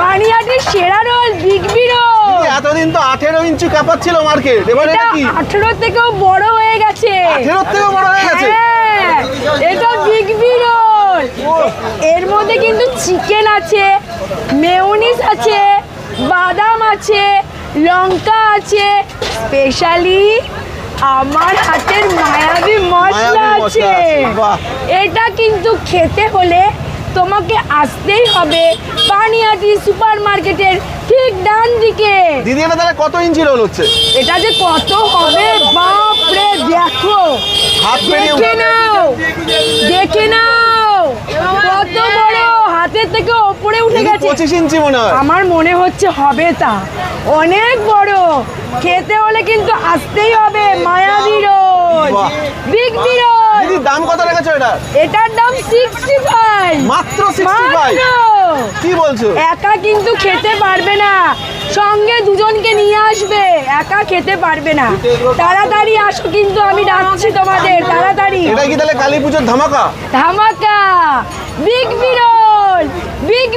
পানিহাটির সেরা role big B role এতদিন তো আঠেরো ইঞ্চি কাপার ছিল মার্কেট এবার এটা এটা কি? আঠেরো থেকেও বড় হয়ে গেছে। আঠেরোর থেকেও বড় হয়ে গেছে? হ্যাঁ এটা বিগ বি রোল এর মধ্যে কিন্তু চিকেন আছে মেয়োনিজ আছে বাদাম আছে লঙ্কা আছে স্পেশালি আমার হাতের মায়াবী মশলা আছে। এটা কিন্তু খেতে হলে তোমাকে আসতেই হবে। পানিয়াটি সুপার মার্কেটের ঠিক ডান দিকে। দিদি এটা তাহলে কত ইঞ্চি রোল হচ্ছে? এটা যে কত হবে বাপ রে দেখো। হাত পেরিয়ে দেখে নাও। দেখে নাও। কত বড়। হাতের থেকে ওপরে উঠে গেছে। পঁচিশ ইঞ্চি মনে হয়। আমার মনে হচ্ছে হবে তা। অনেক বড়। খেতে হলে কিন্তু আসতেই হবে মায়াবী রোল বাহ। বিগ বিরোল দিদি দাম কত রেখেছো এটা? এটার দাম সিক্সটি ফাইভ মাত্র 65 কি বলছো? একা কিন্তু খেতে পারবে না। সঙ্গে দুজনকে নিয়ে আসবে। একা খেতে পারবে না। তাড়াতাড়ি আসো কিন্তু আমি ডাকছি তোমাদের। তাড়াতাড়ি। এটা কি তাহলে কালী পুজোর ধামাকা? ধামাকা। বিগ বিরল। বিগ